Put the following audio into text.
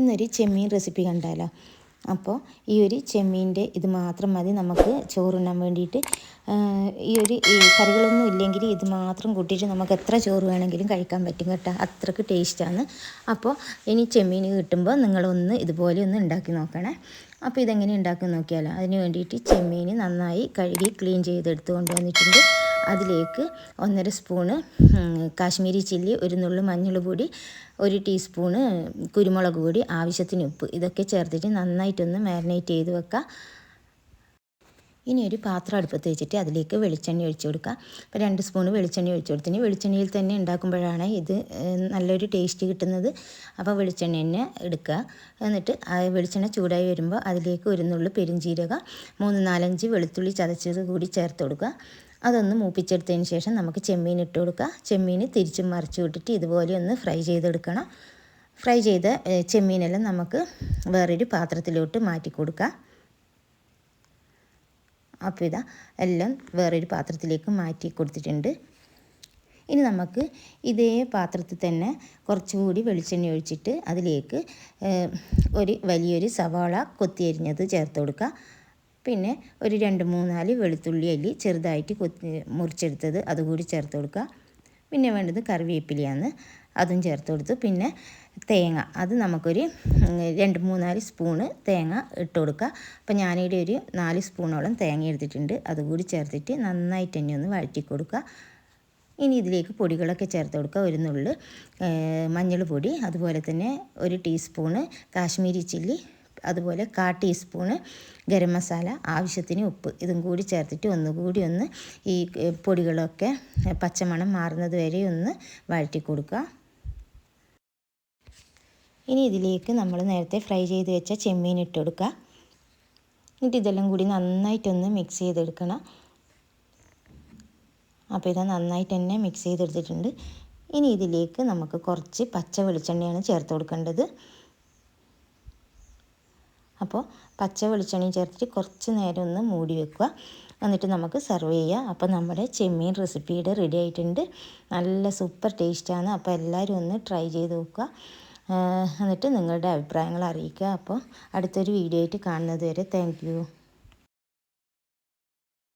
ഇന്നൊരു ചെമ്മീൻ റെസിപ്പി കണ്ടാലോ? അപ്പോൾ ഈ ഒരു ചെമ്മീന്റെ ഇത് മാത്രം മതി നമുക്ക് ചോറുണ്ണാൻ വേണ്ടിയിട്ട്. ഈ ഒരു കറികളൊന്നും ഇല്ലെങ്കിൽ ഇത് മാത്രം കൂട്ടിയിട്ട് നമുക്ക് എത്ര ചോറ് വേണമെങ്കിലും കഴിക്കാൻ പറ്റും കേട്ടോ. അത്രയ്ക്ക് ടേസ്റ്റാണ്. അപ്പോൾ ഇനി ചെമ്മീൻ കിട്ടുമ്പോൾ നിങ്ങളൊന്ന് ഇതുപോലെ ഒന്ന് ഉണ്ടാക്കി നോക്കണേ. അപ്പോൾ ഇതെങ്ങനെ ഉണ്ടാക്കി നോക്കിയാലോ? അതിന് വേണ്ടിയിട്ട് ചെമ്മീൻ നന്നായി കഴുകി ക്ലീൻ ചെയ്തെടുത്ത് കൊണ്ടുവന്നിട്ടുണ്ട്. അതിലേക്ക് ഒന്നര സ്പൂണ് കാശ്മീരി ചില്ലി ഒരു നുള്ളു മഞ്ഞൾ പൊടി ഒരു ടീസ്പൂണ് കുരുമുളക് പൊടി ആവശ്യത്തിന് ഉപ്പ്. ഇതൊക്കെ ചേർത്തിട്ട് നന്നായിട്ടൊന്ന് മാരിനേറ്റ് ചെയ്ത് വെക്കുക ഇനി ഒരു പാത്രം അടുപ്പത്ത് വെച്ചിട്ട് അതിലേക്ക് വെളിച്ചെണ്ണ ഒഴിച്ചു കൊടുക്കുക. അപ്പോൾ രണ്ട് സ്പൂൺ വെളിച്ചെണ്ണ ഒഴിച്ചു കൊടുത്തിന് വെളിച്ചെണ്ണയിൽ തന്നെ ഉണ്ടാക്കുമ്പോഴാണ് ഇത് നല്ലൊരു ടേസ്റ്റ് കിട്ടുന്നത്. അപ്പോൾ വെളിച്ചെണ്ണ തന്നെ എടുക്കുക. എന്നിട്ട് വെളിച്ചെണ്ണ ചൂടായി വരുമ്പോൾ അതിലേക്ക് ഒരു നുള്ളു മൂന്ന് നാലഞ്ച് വെളുത്തുള്ളി ചതച്ചത് കൂടി ചേർത്ത് കൊടുക്കുക. അതൊന്ന് മൂപ്പിച്ചെടുത്തതിന് ശേഷം നമുക്ക് ചെമ്മീൻ ഇട്ട് കൊടുക്കുക. ചെമ്മീൻ തിരിച്ചും മറിച്ച് വിട്ടിട്ട് ഇതുപോലെ ഒന്ന് ഫ്രൈ ചെയ്തെടുക്കണം. ഫ്രൈ ചെയ്ത ചെമ്മീനെല്ലാം നമുക്ക് വേറൊരു പാത്രത്തിലോട്ട് മാറ്റി കൊടുക്കുക. അപ്പോൾ ഇതാ എല്ലാം വേറൊരു പാത്രത്തിലേക്ക് മാറ്റി കൊടുത്തിട്ടുണ്ട്. ഇനി നമുക്ക് ഇതേ പാത്രത്തിൽ തന്നെ കുറച്ചുകൂടി വെളിച്ചെണ്ണ ഒഴിച്ചിട്ട് അതിലേക്ക് ഒരു വലിയൊരു സവാള കൊത്തിയരിഞ്ഞത് ചേർത്ത് കൊടുക്കുക. പിന്നെ ഒരു രണ്ട് മൂന്നാൽ വെളുത്തുള്ളി അല്ലി ചെറുതായിട്ട് കൊത്തി മുറിച്ചെടുത്തത് അതുകൂടി ചേർത്ത് കൊടുക്കുക. പിന്നെ വേണ്ടത് കറിവേപ്പിലയാണ്. അതും ചേർത്ത് കൊടുത്തു പിന്നെ തേങ്ങ. അത് നമുക്കൊരു രണ്ട് മൂന്നാൽ സ്പൂണ് തേങ്ങ ഇട്ട് കൊടുക്കുക. അപ്പോൾ ഞാനിവിടെ ഒരു നാല് സ്പൂണോളം തേങ്ങ എടുത്തിട്ടുണ്ട്. അതുകൂടി ചേർത്തിട്ട് നന്നായിട്ട് തന്നെ ഒന്ന് വഴറ്റി കൊടുക്കുക. ഇനി ഇതിലേക്ക് പൊടികളൊക്കെ ചേർത്ത് കൊടുക്കുക. ഒരു നുള്ളു മഞ്ഞൾ പൊടി അതുപോലെ തന്നെ ഒരു ടീസ്പൂണ് കാശ്മീരി ചില്ലി അതുപോലെ കാ ടീസ്പൂണ് ഗരം മസാല ആവശ്യത്തിന് ഉപ്പ് ഇതും കൂടി ചേർത്തിട്ട് ഒന്നുകൂടി ഒന്ന് ഈ പൊടികളൊക്കെ പച്ചമണം മാറുന്നത് വരെ ഒന്ന് വഴറ്റി കൊടുക്കുക. ഇനി ഇതിലേക്ക് നമ്മൾ നേരത്തെ ഫ്രൈ ചെയ്ത് വെച്ച ചെമ്മീൻ ഇട്ട് കൊടുക്കുക. എന്നിട്ട് ഇതെല്ലാം കൂടി നന്നായിട്ടൊന്ന് മിക്സ് ചെയ്തെടുക്കണം. അപ്പോൾ ഇത് നന്നായിട്ട് തന്നെ മിക്സ് ചെയ്തെടുത്തിട്ടുണ്ട്. ഇനി ഇതിലേക്ക് നമുക്ക് കുറച്ച് പച്ച വെളിച്ചെണ്ണയാണ് ചേർത്ത് കൊടുക്കേണ്ടത്. അപ്പോൾ പച്ച വെളിച്ചെണ്ണയും ചേർത്തിട്ട് കുറച്ച് നേരം ഒന്ന് മൂടി വെക്കുക. എന്നിട്ട് നമുക്ക് സെർവ് ചെയ്യാം. അപ്പോൾ നമ്മുടെ ചെമ്മീൻ റെസിപ്പിയുടെ റെഡി ആയിട്ടുണ്ട്. നല്ല സൂപ്പർ ടേസ്റ്റാണ് അപ്പോൾ എല്ലാവരും ഒന്ന് ട്രൈ ചെയ്ത് നോക്കുക. എന്നിട്ട് നിങ്ങളുടെ അഭിപ്രായങ്ങൾ അറിയിക്കുക. അപ്പോൾ അടുത്തൊരു വീഡിയോ ആയിട്ട് കാണുന്നത് വരെ താങ്ക്